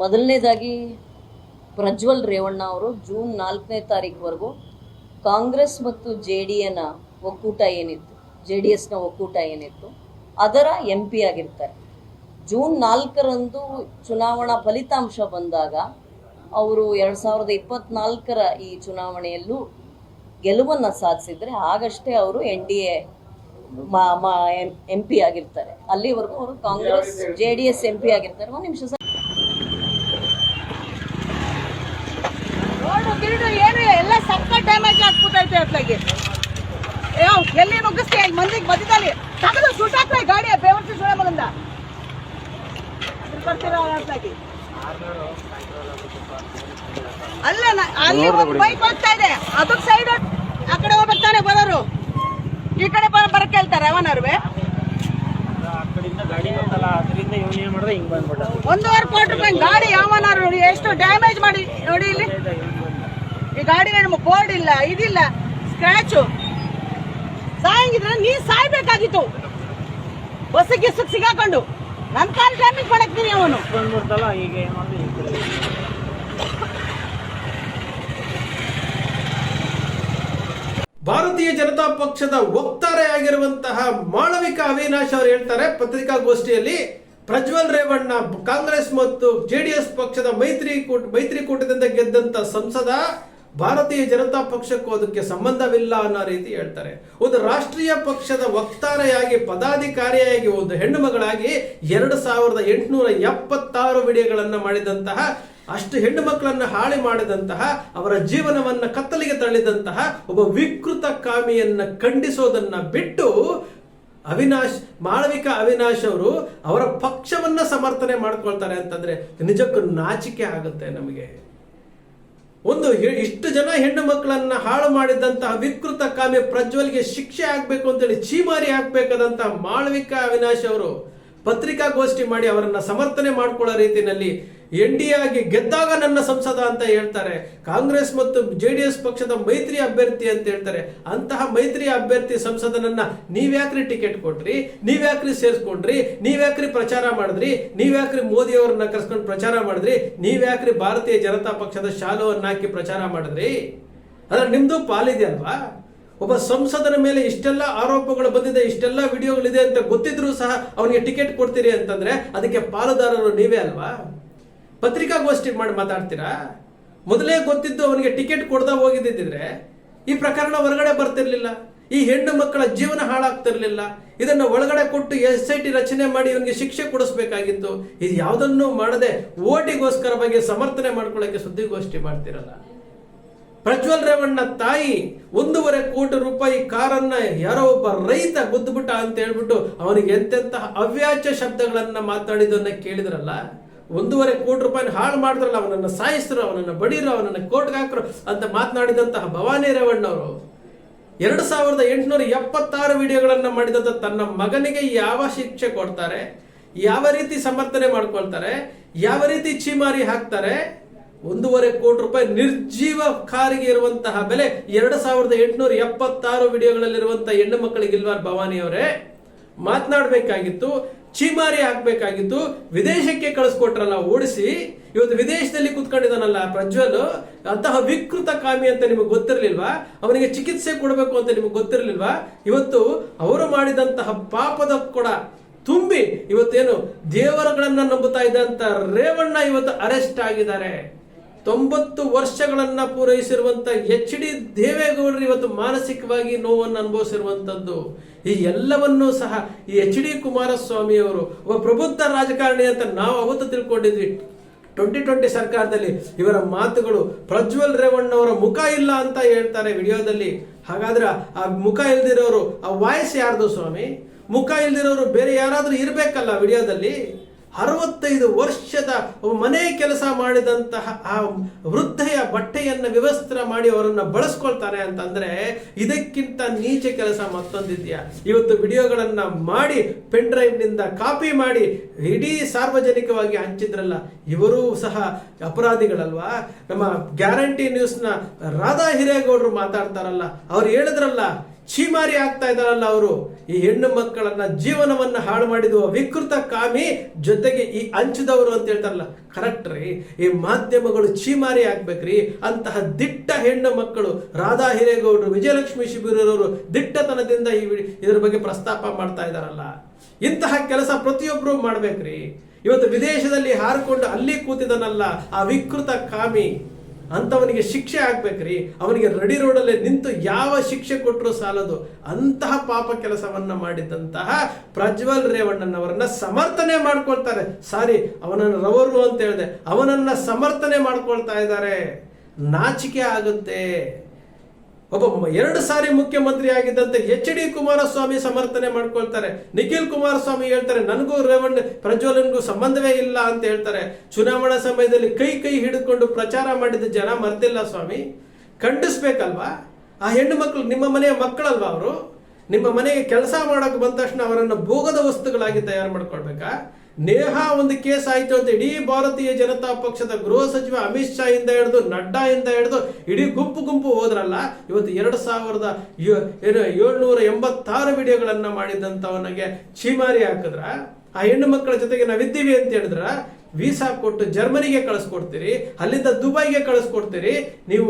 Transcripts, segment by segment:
ಮೊದಲನೇದಾಗಿ ಪ್ರಜ್ವಲ್ ರೇವಣ್ಣ ಅವರು ಜೂನ್ ನಾಲ್ಕನೇ ತಾರೀಕುವರೆಗೂ ಕಾಂಗ್ರೆಸ್ ಮತ್ತು ಜೆ ಡಿ ಎನ ಒಕ್ಕೂಟ ಏನಿತ್ತು, ಜೆ ಡಿ ಎಸ್ನ ಒಕ್ಕೂಟ ಏನಿತ್ತು, ಅದರ ಎಂ ಪಿ ಆಗಿರ್ತಾರೆ. ಜೂನ್ ನಾಲ್ಕರಂದು ಚುನಾವಣಾ ಫಲಿತಾಂಶ ಬಂದಾಗ ಅವರು ಎರಡು ಸಾವಿರದ ಇಪ್ಪತ್ನಾಲ್ಕರ ಈ ಚುನಾವಣೆಯಲ್ಲೂ ಗೆಲುವನ್ನು ಸಾಧಿಸಿದ್ರೆ ಆಗಷ್ಟೇ ಅವರು N D A M P ಆಗಿರ್ತಾರೆ. ಅಲ್ಲಿವರೆಗೂ ಅವರು Congress, J D S M P ಆಗಿರ್ತಾರೆ. ಒಂದು ನಿಮಿಷ ಸರ್ ರೋಡು ಗಿರಿಡು ಏನು ಎಲ್ಲ ಸಕ್ಕ ಡ್ಯಾಮೇಜ್ ಆಗ್ಬಿಟ್ಟೈತೆ ಅತ್ಲಾಗಿ. ಯಾವ ಎಲ್ಲಿ ನುಗ್ಗಿಸ್ತೀಯ ಈ ಮಂದಿಗೆ ಮಧ್ಯದಲ್ಲಿ ತಗದು ಸುಟ್ಟಾಕ್ಲ ಗಾಡಿ ಬೇವರ್ಸಿ ಸುಳೆ ಮಗಂದ ಬರ್ತೀರಾ ಅತ್ಲಾಗಿ? ಅಲ್ಲ ಅಲ್ಲಿ ಒಂದು ಬೈಕ್ ಹೋಗ್ತಾ ಇದೆ. ಅದಕ್ಕೆ ಸೈಡ್ ಆ ಕಡೆ ಹೋಗ್ಬೇಕು ಬರೋರು. ಈ ಕಡೆ ಬರ ಬರಕ್ಕೆ ಹೇಳ್ತಾರೆ ಅವನರ್ವೆ ಆ ಕಡೆಯಿಂದ ಗಾಡಿ ಬಂತಲ್ಲ ಅದರಿಂದ ಇವನು ಏನ್ ಮಾಡ್ದ ಹಿಂಗ್ ಬಂದ್ಬಿಟ್ಟ ಒಂದೂವರೆ ಕೋಟಿ ರೂಪಾಯಿ ಗಾಡಿ ಯಾವನಾರು ನೋಡಿ ಎಷ್ಟು ಡ್ಯಾಮೇಜ್ ಮಾಡಿ ನೋಡಿ ನಮ್ಮ ಬೋರ್ಡ್ ಇಲ್ಲ ಇದಿಲ್ಲ ಸ್ಕ್ರಾಚು ಸಾಯಂಗಿದ್ರೆ ನೀ ಸಾಯ್ಬೇಕಾಗಿತ್ತು. ಬಸ್ಸಿಗೆ ಸುಖ ಸಿಗಾಕೊಂಡು. ನನ್ನ ಕಾಲ್ ಡ್ಯಾಮೇಜ್ ಮಾಡಕ್ತೀನಿ ಅವನು. ಭಾರತೀಯ ಜನತಾ ಪಕ್ಷದ ವಕ್ತಾರೆಯಾಗಿರುವಂತಹ ಮಾಳವಿಕಾ ಅವಿನಾಶ್ ಅವರು ಹೇಳ್ತಾರೆ ಪತ್ರಿಕಾಗೋಷ್ಠಿಯಲ್ಲಿ. ಪ್ರಜ್ವಲ್ ರೇವಣ್ಣ ಕಾಂಗ್ರೆಸ್ ಮತ್ತು ಜೆಡಿಎಸ್ ಪಕ್ಷದ ಮೈತ್ರಿಕೂಟ ಮೈತ್ರಿಕೂಟದಿಂದ ಗೆದ್ದಂತ ಸಂಸದ ಭಾರತೀಯ ಜನತಾ ಪಕ್ಷಕ್ಕೂ ಅದಕ್ಕೆ ಸಂಬಂಧವಿಲ್ಲ ಅನ್ನೋ ರೀತಿ ಹೇಳ್ತಾರೆ. ಒಂದು ರಾಷ್ಟ್ರೀಯ ಪಕ್ಷದ ವಕ್ತಾರೆಯಾಗಿ, ಪದಾಧಿಕಾರಿಯಾಗಿ ಒಂದು ಹೆಣ್ಣು ಮಗಳಾಗಿ ಎರಡು ಸಾವಿರದ ಎಂಟುನೂರ ಎಪ್ಪತ್ತಾರು ವಿಡಿಯೋಗಳನ್ನು ಮಾಡಿದಂತಹ, ಅಷ್ಟು ಹೆಣ್ಣು ಮಕ್ಕಳನ್ನ ಹಾಳಿ ಮಾಡಿದಂತಹ, ಅವರ ಜೀವನವನ್ನ ಕತ್ತಲಿಗೆ ತಳ್ಳಿದಂತಹ ಒಬ್ಬ ವಿಕೃತ ಕಾಮಿಯನ್ನ ಖಂಡಿಸೋದನ್ನ ಬಿಟ್ಟು ಅವಿನಾಶ್, ಮಾಳವಿಕಾ ಅವಿನಾಶ್ ಅವರು ಅವರ ಪಕ್ಷವನ್ನ ಸಮರ್ಥನೆ ಮಾಡ್ಕೊಳ್ತಾರೆ ಅಂತಂದ್ರೆ ನಿಜಕ್ಕೂ ನಾಚಿಕೆ ಆಗುತ್ತೆ ನಮಗೆ. ಒಂದು ಇಷ್ಟು ಜನ ಹೆಣ್ಣು ಮಕ್ಕಳನ್ನ ಹಾಳು ಮಾಡಿದಂತಹ ವಿಕೃತ ಕಾಮೆ ಪ್ರಜ್ವಲ್ಗೆ ಶಿಕ್ಷೆ ಆಗ್ಬೇಕು ಅಂತೇಳಿ ಚೀಮಾರಿ ಹಾಕ್ಬೇಕಾದಂತಹ ಮಾಳವಿಕಾ ಅವಿನಾಶ್ ಅವರು ಪತ್ರಿಕಾಗೋಷ್ಠಿ ಮಾಡಿ ಅವರನ್ನ ಸಮರ್ಥನೆ ಮಾಡಿಕೊಳ್ಳೋ ರೀತಿಯಲ್ಲಿ ಎನ್ ಡಿ ಆಗಿ ಗೆದ್ದಾಗ ನನ್ನ ಸಂಸದ ಅಂತ ಹೇಳ್ತಾರೆ. ಕಾಂಗ್ರೆಸ್ ಮತ್ತು ಜೆ ಡಿ ಎಸ್ ಪಕ್ಷದ ಮೈತ್ರಿ ಅಭ್ಯರ್ಥಿ ಅಂತ ಹೇಳ್ತಾರೆ. ಅಂತಹ ಮೈತ್ರಿ ಅಭ್ಯರ್ಥಿ ಸಂಸದನನ್ನ ನೀವ್ಯಾಕ್ರಿ ಟಿಕೆಟ್ ಕೊಟ್ರಿ, ನೀವ್ಯಾಕ್ರಿ ಸೇರಿಸ್ಕೊಂಡ್ರಿ, ನೀವ್ಯಾಕ್ರಿ ಪ್ರಚಾರ ಮಾಡಿದ್ರಿ, ನೀವ್ಯಾಕ್ರಿ ಮೋದಿ ಅವ್ರನ್ನ ಕರ್ಸ್ಕೊಂಡು ಪ್ರಚಾರ ಮಾಡಿದ್ರಿ, ನೀವ್ಯಾಕ್ರಿ ಭಾರತೀಯ ಜನತಾ ಪಕ್ಷದ ಶಾಲುವನ್ನ ಹಾಕಿ ಪ್ರಚಾರ ಮಾಡಿದ್ರಿ? ಅದ್ರ ನಿಮ್ದು ಪಾಲಿದೆ ಅಲ್ವಾ? ಒಬ್ಬ ಸಂಸದನ ಮೇಲೆ ಇಷ್ಟೆಲ್ಲ ಆರೋಪಗಳು ಬಂದಿದೆ, ಇಷ್ಟೆಲ್ಲ ವಿಡಿಯೋಗಳಿದೆ ಅಂತ ಗೊತ್ತಿದ್ರೂ ಸಹ ಅವನಿಗೆ ಟಿಕೆಟ್ ಕೊಡ್ತೀರಿ ಅಂತಂದ್ರೆ ಅದಕ್ಕೆ ಪಾಲುದಾರರು ನೀವೇ ಅಲ್ವಾ? ಪತ್ರಿಕಾಗೋಷ್ಠಿ ಮಾಡಿ ಮಾತಾಡ್ತೀರಾ? ಮೊದಲೇ ಗೊತ್ತಿದ್ದು ಅವನಿಗೆ ಟಿಕೆಟ್ ಕೊಡ್ದಾ ಹೋಗಿದ್ದಿದ್ರೆ ಈ ಪ್ರಕರಣ ಹೊರಗಡೆ ಬರ್ತಿರ್ಲಿಲ್ಲ. ಈ ಹೆಣ್ಣು ಮಕ್ಕಳ ಜೀವನ ಹಾಳಾಗ್ತಿರ್ಲಿಲ್ಲ. ಇದನ್ನು ಒಳಗಡೆ ಕೊಟ್ಟು ಎಸ್ ಐ ಟಿ ರಚನೆ ಮಾಡಿ ಇವನಿಗೆ ಶಿಕ್ಷೆ ಕೊಡಿಸ್ಬೇಕಾಗಿತ್ತು. ಇದು ಯಾವುದನ್ನು ಮಾಡದೆ ಓಟಿಗೋಸ್ಕರವಾಗಿ ಸಮರ್ಥನೆ ಮಾಡ್ಕೊಳ್ಳೋಕೆ ಸುದ್ದಿಗೋಷ್ಠಿ ಮಾಡ್ತಿರಲ್ಲ. ಪ್ರಜ್ವಲ್ ರೇವಣ್ಣ ತಾಯಿ ಒಂದೂವರೆ ಕೋಟಿ ರೂಪಾಯಿ ಕಾರನ್ನ ಯಾರೋ ಒಬ್ಬ ರೈತ ಗುದ್ದುಬಿಟ್ಟ ಅಂತ ಹೇಳ್ಬಿಟ್ಟು ಅವನಿಗೆ ಎಂತೆಂತಹ ಅವ್ಯಾಚ್ಯ ಶಬ್ದಗಳನ್ನ ಮಾತಾಡಿದನ್ನ ಕೇಳಿದ್ರಲ್ಲ? ಒಂದೂವರೆ ಕೋಟಿ ರೂಪಾಯಿ ಹಾಳು ಮಾಡಿದ್ರಲ್ಲ, ಅವನನ್ನ ಸಾಯಿಸಿದ್ರು ಅವನನ್ನ ಬಡೀರು, ಅವನನ್ನ ಕೋರ್ಟ್ಗೆ ಹಾಕರು ಅಂತ ಮಾತನಾಡಿದಂತಹ ಭವಾನಿ ರೇವಣ್ಣ ಅವರು. ಎರಡು ಸಾವಿರದ ಎಂಟುನೂರ ಎಪ್ಪತ್ತಾರು ವಿಡಿಯೋಗಳನ್ನ ಮಾಡಿದಂತ ತನ್ನ ಮಗನಿಗೆ ಯಾವ ಶಿಕ್ಷೆ ಕೊಡ್ತಾರೆ? ಯಾವ ರೀತಿ ಸಮರ್ಥನೆ ಮಾಡ್ಕೊಳ್ತಾರೆ? ಯಾವ ರೀತಿ ಚೀಮಾರಿ ಹಾಕ್ತಾರೆ? ಒಂದೂವರೆ ಕೋಟಿ ರೂಪಾಯಿ ನಿರ್ಜೀವ ಕಾರಿಗೆ ಇರುವಂತಹ ಬೆಲೆ ಎರಡು ಸಾವಿರದ ಎಂಟುನೂರ ಎಪ್ಪತ್ತಾರು ವಿಡಿಯೋಗಳಲ್ಲಿರುವಂತಹ ಹೆಣ್ಣು ಮಕ್ಕಳಿಗಿಲ್ವಾ ಭವಾನಿ ಅವರೇ, ಮಾತನಾಡಬೇಕಾಗಿತ್ತು ಚೀಮಾರಿ ಹಾಕ್ಬೇಕಾಗಿತ್ತು, ವಿದೇಶಕ್ಕೆ ಕಳಿಸ್ಕೊಟ್ರಲ್ಲ ಓಡಿಸಿ, ಇವತ್ತು ವಿದೇಶದಲ್ಲಿ ಕುತ್ಕೊಂಡಿದ್ದಾನಲ್ಲ ಪ್ರಜ್ವಲ್, ಅಂತಹ ವಿಕೃತ ಕಾಮಿ ಅಂತ ನಿಮಗೆ ಗೊತ್ತಿರಲಿಲ್ವಾ? ಅವನಿಗೆ ಚಿಕಿತ್ಸೆ ಕೊಡಬೇಕು ಅಂತ ನಿಮಗೆ ಗೊತ್ತಿರಲಿಲ್ವಾ? ಇವತ್ತು ಅವರು ಮಾಡಿದಂತಹ ಪಾಪದ ಕೊಡ ತುಂಬಿ ಇವತ್ತೇನು ದೇವರುಗಳನ್ನ ನಂಬುತ್ತಾ ಇದ್ದಂತ ರೇವಣ್ಣ ಇವತ್ತು ಅರೆಸ್ಟ್ ಆಗಿದ್ದಾರೆ. ತೊಂಬತ್ತು ವರ್ಷಗಳನ್ನು ಪೂರೈಸಿರುವಂತ ಎಚ್ ಡಿ ದೇವೇಗೌಡರು ಇವತ್ತು ಮಾನಸಿಕವಾಗಿ ನೋವನ್ನು ಅನುಭವಿಸಿರುವಂತದ್ದು. ಈ ಎಲ್ಲವನ್ನೂ ಸಹ ಈ ಎಚ್ ಡಿ ಕುಮಾರಸ್ವಾಮಿ ಅವರು ಒಬ್ಬ ಪ್ರಬುದ್ಧ ರಾಜಕಾರಣಿ ಅಂತ ನಾವು ಅವತ್ತು ತಿಳ್ಕೊಂಡಿದ್ವಿ. ಟ್ವೆಂಟಿ ಟ್ವೆಂಟಿ ಸರ್ಕಾರದಲ್ಲಿ ಇವರ ಮಾತುಗಳು ಪ್ರಜ್ವಲ್ ರೇವಣ್ಣ ಅವರ ಮುಖ ಇಲ್ಲ ಅಂತ ಹೇಳ್ತಾರೆ ವಿಡಿಯೋದಲ್ಲಿ. ಹಾಗಾದ್ರೆ ಆ ಮುಖ ಇಲ್ದಿರೋರು, ಆ ವಾಯ್ಸ್ ಯಾರ್ದು ಸ್ವಾಮಿ? ಮುಖ ಇಲ್ದಿರೋರು ಬೇರೆ ಯಾರಾದರೂ ಇರಬೇಕಲ್ಲ ವಿಡಿಯೋದಲ್ಲಿ? ಅರವತ್ತೈದು ವರ್ಷದ ಮನೆ ಕೆಲಸ ಮಾಡಿದಂತಹ ಆ ವೃದ್ಧೆಯ ಬಟ್ಟೆಯನ್ನು ವ್ಯವಸ್ಥೆ ಮಾಡಿ ಅವರನ್ನು ಬಳಸ್ಕೊಳ್ತಾರೆ ಅಂತಂದ್ರೆ ಇದಕ್ಕಿಂತ ನೀಚೆ ಕೆಲಸ ಮತ್ತೊಂದಿದೆಯಾ? ಇವತ್ತು ವಿಡಿಯೋಗಳನ್ನು ಮಾಡಿ ಪೆನ್ ಡ್ರೈವ್ನಿಂದ ಕಾಪಿ ಮಾಡಿ, ಇಡೀ ಸಾರ್ವಜನಿಕವಾಗಿ ಹಂಚಿದ್ರಲ್ಲ, ಇವರು ಸಹ ಅಪರಾಧಿಗಳಲ್ವಾ? ನಮ್ಮ ಗ್ಯಾರಂಟಿ ನ್ಯೂಸ್ನ ರಾಧಾ ಹಿರೇಗೌಡರು ಮಾತಾಡ್ತಾರಲ್ಲ, ಅವ್ರು ಹೇಳಿದ್ರಲ್ಲ ಚೀಮಾರಿ ಆಗ್ತಾ ಇದ್ದಾರಲ್ಲ ಅವರು. ಈ ಹೆಣ್ಣು ಮಕ್ಕಳನ್ನ ಜೀವನವನ್ನ ಹಾಳು ಮಾಡಿದ ವಿಕೃತ ಕಾಮಿ ಜೊತೆಗೆ ಈ ಅಂಚದವರು ಅಂತ ಹೇಳ್ತಾರಲ್ಲ. ಕರೆಕ್ಟ್ ರೀ. ಈ ಮಾಧ್ಯಮಗಳು ಛೀಮಾರಿ ಆಗ್ಬೇಕ್ರಿ. ಅಂತಹ ದಿಟ್ಟ ಹೆಣ್ಣು ಮಕ್ಕಳು ರಾಧಾ ಹಿರೇಗೌಡರು, ವಿಜಯಲಕ್ಷ್ಮಿ ಶಿಬಿರರವರು ದಿಟ್ಟತನದಿಂದ ಈ ಇದ್ರ ಬಗ್ಗೆ ಪ್ರಸ್ತಾಪ ಮಾಡ್ತಾ ಇದ್ದಾರಲ್ಲ. ಇಂತಹ ಕೆಲಸ ಪ್ರತಿಯೊಬ್ಬರು ಮಾಡ್ಬೇಕ್ರಿ. ಇವತ್ತು ವಿದೇಶದಲ್ಲಿ ಹಾರಿಕೊಂಡು ಅಲ್ಲಿ ಕೂತಿದನಲ್ಲ ಆ ವಿಕೃತ ಕಾಮಿ. ಅಂತವನಿಗೆ ಶಿಕ್ಷೆ ಆಗ್ಬೇಕ್ರಿ. ಅವನಿಗೆ ರಡಿ ರೋಡಲ್ಲೇ ನಿಂತು ಯಾವ ಶಿಕ್ಷೆ ಕೊಟ್ಟರು ಸಾಲದು. ಅಂತಹ ಪಾಪ ಕೆಲಸವನ್ನ ಮಾಡಿದಂತಹ ಪ್ರಜ್ವಲ್ ರೇವಣ್ಣನವರನ್ನ ಸಮರ್ಥನೆ ಮಾಡ್ಕೊಳ್ತಾರೆ. ಸಾರಿ, ಅವನನ್ನು ರವರು ಅಂತ ಹೇಳಿದೆ. ಅವನನ್ನ ಸಮರ್ಥನೆ ಮಾಡ್ಕೊಳ್ತಾ ಇದ್ದಾರೆ. ನಾಚಿಕೆ ಆಗುತ್ತೆ. ಒಬ್ಬ ಎರಡು ಸಾರಿ ಮುಖ್ಯಮಂತ್ರಿ ಆಗಿದ್ದಂತೆ ಎಚ್ ಡಿ ಕುಮಾರಸ್ವಾಮಿ ಸಮರ್ಥನೆ ಮಾಡ್ಕೊಳ್ತಾರೆ. ನಿಖಿಲ್ ಕುಮಾರಸ್ವಾಮಿ ಹೇಳ್ತಾರೆ, ನನಗೂ ರೇವಣ್ಣ ಪ್ರಜ್ವಲನ್ಗೂ ಸಂಬಂಧವೇ ಇಲ್ಲ ಅಂತ ಹೇಳ್ತಾರೆ. ಚುನಾವಣಾ ಸಮಯದಲ್ಲಿ ಕೈ ಕೈ ಹಿಡಿದುಕೊಂಡು ಪ್ರಚಾರ ಮಾಡಿದ ಜನ ಮರ್ತಿಲ್ಲ ಸ್ವಾಮಿ. ಖಂಡಿಸ್ಬೇಕಲ್ವಾ? ಆ ಹೆಣ್ಣು ಮಕ್ಕಳು ನಿಮ್ಮ ಮನೆಯ ಮಕ್ಕಳಲ್ವಾ ಅವರು? ನಿಮ್ಮ ಮನೆಗೆ ಕೆಲಸ ಮಾಡೋಕೆ ಬಂದ ತಕ್ಷಣ ಅವರನ್ನು ಭೋಗದ ವಸ್ತುಗಳಾಗಿ ತಯಾರು ಮಾಡ್ಕೊಳ್ಬೇಕಾ? ನೇಹ ಒಂದು ಕೇಸ್ ಆಯ್ತು ಅಂತ ಇಡೀ ಭಾರತೀಯ ಜನತಾ ಪಕ್ಷದ ಗೃಹ ಸಚಿವ ಅಮಿತ್ ಶಾ ಇಂದ ಹಿಡಿದು ನಡ್ಡಾ ಇಂದ ಹಿಡಿದು ಇಡೀ ಗುಂಪು ಗುಂಪು ಹೋದ್ರಲ್ಲ, ಇವತ್ತು ಎರಡು ಸಾವಿರದ ಏನು ಏಳ್ನೂರ ಎಂಬತ್ತಾರು ವಿಡಿಯೋಗಳನ್ನ ಮಾಡಿದಂತವನಿಗೆ ಛೀಮಾರಿ ಹಾಕಿದ್ರ, ಆ ಹೆಣ್ಣು ಮಕ್ಕಳ ಜೊತೆಗೆ ನಾವಿದ್ದೀವಿ ಅಂತ ಹೇಳಿದ್ರ, ವೀಸಾ ಕೊಟ್ಟು ಜರ್ಮನಿಗೆ ಕಳಿಸ್ಕೊಡ್ತೀರಿ, ಅಲ್ಲಿಂದ ದುಬೈಗೆ ಕಳಿಸ್ಕೊಡ್ತೀರಿ, ನೀವು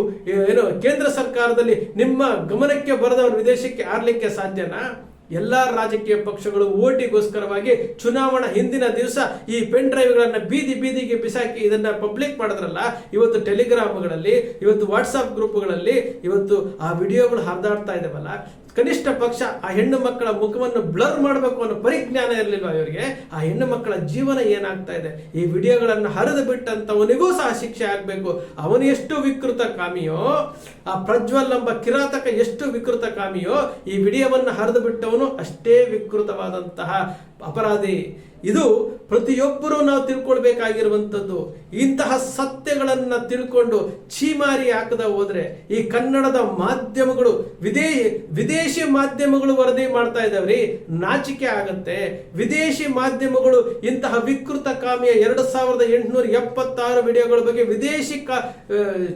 ಏನು ಕೇಂದ್ರ ಸರ್ಕಾರದಲ್ಲಿ ನಿಮ್ಮ ಗಮನಕ್ಕೆ ಬರೆದವನು ವಿದೇಶಕ್ಕೆ ಆರ್ಲಿಕ್ಕೆ ಸಾಧ್ಯನಾ? ಎಲ್ಲಾ ರಾಜಕೀಯ ಪಕ್ಷಗಳು ಓಟಿಗೋಸ್ಕರವಾಗಿ ಚುನಾವಣಾ ಹಿಂದಿನ ದಿವಸ ಈ ಪೆನ್ ಡ್ರೈವ್ಗಳನ್ನು ಬೀದಿ ಬೀದಿಗೆ ಬಿಸಾಕಿ ಇದನ್ನ ಪಬ್ಲಿಕ್ ಮಾಡಿದ್ರಲ್ಲ, ಇವತ್ತು ಟೆಲಿಗ್ರಾಮ್ಗಳಲ್ಲಿ ಇವತ್ತು ವಾಟ್ಸಪ್ ಗ್ರೂಪ್ಗಳಲ್ಲಿ ಇವತ್ತು ಆ ವಿಡಿಯೋಗಳು ಹರಿದಾಡ್ತಾ ಇದಾವಲ್ಲ ಕನಿಷ್ಠ ಪಕ್ಷ ಆ ಹೆಣ್ಣು ಮಕ್ಕಳ ಮುಖವನ್ನು ಬ್ಲರ್ ಮಾಡಬೇಕು ಅನ್ನೋ ಪರಿಜ್ಞಾನ ಇರಲಿಲ್ಲ ಇವರಿಗೆ? ಆ ಹೆಣ್ಣು ಮಕ್ಕಳ ಜೀವನ ಏನಾಗ್ತಾ ಇದೆ? ಈ ವಿಡಿಯೋಗಳನ್ನು ಹರಿದು ಬಿಟ್ಟಂತವನಿಗೂ ಸಹ ಶಿಕ್ಷೆ ಆಗಬೇಕು. ಅವನು ಎಷ್ಟು ವಿಕೃತ ಕಾಮಿಯೋ, ಆ ಪ್ರಜ್ವಲ್ ಎಂಬ ಕಿರಾತಕ ಎಷ್ಟು ವಿಕೃತ ಕಾಮಿಯೋ, ಈ ವಿಡಿಯೋವನ್ನು ಹರಿದು ಬಿಟ್ಟವನು ಅಷ್ಟೇ ವಿಕೃತವಾದಂತಹ ಅಪರಾಧಿ. ಇದು ಪ್ರತಿಯೊಬ್ಬರೂ ನಾವು ತಿಳ್ಕೊಳ್ಬೇಕಾಗಿರುವಂಥದ್ದು. ಇಂತಹ ಸತ್ಯಗಳನ್ನು ತಿಳ್ಕೊಂಡು ಛೀಮಾರಿ ಹಾಕದ ಹೋದರೆ ಈ ಕನ್ನಡದ ಮಾಧ್ಯಮಗಳು, ವಿದೇ, ವಿದೇಶಿ ಮಾಧ್ಯಮಗಳು ವರದಿ ಮಾಡ್ತಾ ಇದಾವ್ರಿ ನಾಚಿಕೆ ಆಗತ್ತೆ. ವಿದೇಶಿ ಮಾಧ್ಯಮಗಳು ಇಂತಹ ವಿಕೃತ ಕಾಮಿಯ ಎರಡು ಸಾವಿರದ ಎಂಟುನೂರ ಎಪ್ಪತ್ತಾರು ವಿಡಿಯೋಗಳ ಬಗ್ಗೆ ವಿದೇಶಿ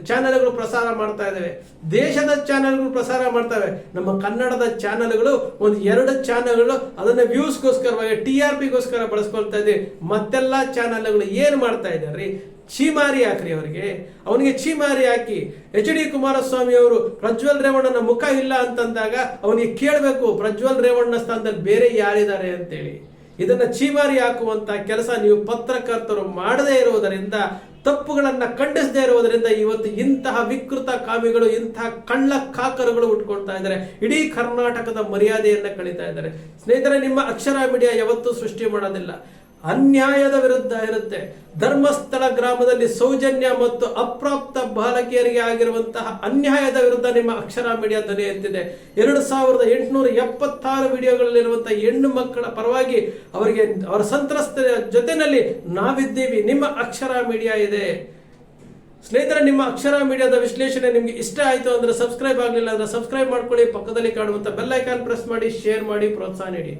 ಚಾನೆಲ್ಗಳು ಪ್ರಸಾರ ಮಾಡ್ತಾ ಇದ್ದಾವೆ. ದೇಶದ ಚಾನೆಲ್ಗಳು ಪ್ರಸಾರ ಮಾಡ್ತವೆ ನಮ್ಮ ಕನ್ನಡದ ಚಾನೆಲ್ಗಳು ಒಂದು ಎರಡು ಚಾನೆಲ್ಗಳು ಅದನ್ನ ವ್ಯೂಸ್ಗೋಸ್ಕರವಾಗಿ ಟಿ ಆರ್ ಪಿಗೋಸ್ಕರ ಬಳಸ್ಕೊಳ್ತಾ ಇದ್ದೀವಿ. ಮತ್ತೆಲ್ಲ ಚಾನೆಲ್ಗಳು ಏನು ಮಾಡ್ತಾ ಇದ್ದಾರೆ ಚೀಮಾರಿ ಹಾಕ್ರಿ ಅವರಿಗೆ. ಅವನಿಗೆ ಚೀಮಾರಿ ಹಾಕಿ ಎಚ್ ಡಿ ಕುಮಾರಸ್ವಾಮಿ ಅವರು ಪ್ರಜ್ವಲ್ ರೇವಣ್ಣನ ಮುಖ ಇಲ್ಲ ಅಂತಂದಾಗ ಅವನಿಗೆ ಕೇಳಬೇಕು, ಪ್ರಜ್ವಲ್ ರೇವಣ್ಣ ಸ್ಥಾನದಲ್ಲಿ ಬೇರೆ ಯಾರಿದ್ದಾರೆ ಅಂತೇಳಿ. ಇದನ್ನ ಚೀಮಾರಿ ಹಾಕುವಂತ ಕೆಲಸ ನೀವು ಪತ್ರಕರ್ತರು ಮಾಡದೇ ಇರುವುದರಿಂದ, ತಪ್ಪುಗಳನ್ನ ಖಂಡಿಸದೇ ಇರುವುದರಿಂದ ಇವತ್ತು ಇಂತಹ ವಿಕೃತ ಕಾಮಿಗಳು ಇಂತಹ ಕಳ್ಳ ಕಾಕರುಗಳು ಉಟ್ಕೊಳ್ತಾ ಇದ್ದಾರೆ. ಇಡೀ ಕರ್ನಾಟಕದ ಮರ್ಯಾದೆಯನ್ನ ಕಳೀತಾ ಇದ್ದಾರೆ. ಸ್ನೇಹಿತರೆ, ನಿಮ್ಮ ಅಕ್ಷರ ಮೀಡಿಯಾ ಯಾವತ್ತೂ ಸೃಷ್ಟಿ ಮಾಡೋದಿಲ್ಲ. ಅನ್ಯಾಯದ ವಿರುದ್ಧ ಇರುತ್ತೆ. ಧರ್ಮಸ್ಥಳ ಗ್ರಾಮದಲ್ಲಿ ಸೌಜನ್ಯ ಮತ್ತು ಅಪ್ರಾಪ್ತ ಬಾಲಕಿಯರಿಗೆ ಆಗಿರುವಂತಹ ಅನ್ಯಾಯದ ವಿರುದ್ಧ ನಿಮ್ಮ ಅಕ್ಷರ ಮೀಡಿಯಾ ಧ್ವನಿ ಎತ್ತಿದೆ. ಎರಡು ಸಾವಿರದ ಎಂಟುನೂರ ಎಪ್ಪತ್ತಾರು ವಿಡಿಯೋಗಳಲ್ಲಿರುವಂತಹ ಹೆಣ್ಣು ಮಕ್ಕಳ ಪರವಾಗಿ ಅವರಿಗೆ, ಅವರ ಸಂತ್ರಸ್ತರ ಜೊತೆಯಲ್ಲಿ ನಾವಿದ್ದೀವಿ. ನಿಮ್ಮ ಅಕ್ಷರ ಮೀಡಿಯಾ ಇದೆ. ಸ್ನೇಹಿತರೆ, ನಿಮ್ಮ ಅಕ್ಷರ ಮೀಡಿಯಾದ ವಿಶ್ಲೇಷಣೆ ನಿಮಗೆ ಇಷ್ಟ ಆಯ್ತು ಅಂದ್ರೆ ಸಬ್ಸ್ಕ್ರೈಬ್ ಆಗಲಿಲ್ಲ ಅಂದ್ರೆ ಸಬ್ಸ್ಕ್ರೈಬ್ ಮಾಡ್ಕೊಳ್ಳಿ. ಪಕ್ಕದಲ್ಲಿ ಕಾಣುವಂತ ಬೆಲ್ ಐಕಾನ್ ಪ್ರೆಸ್ ಮಾಡಿ, ಶೇರ್ ಮಾಡಿ, ಪ್ರೋತ್ಸಾಹ ನೀಡಿ.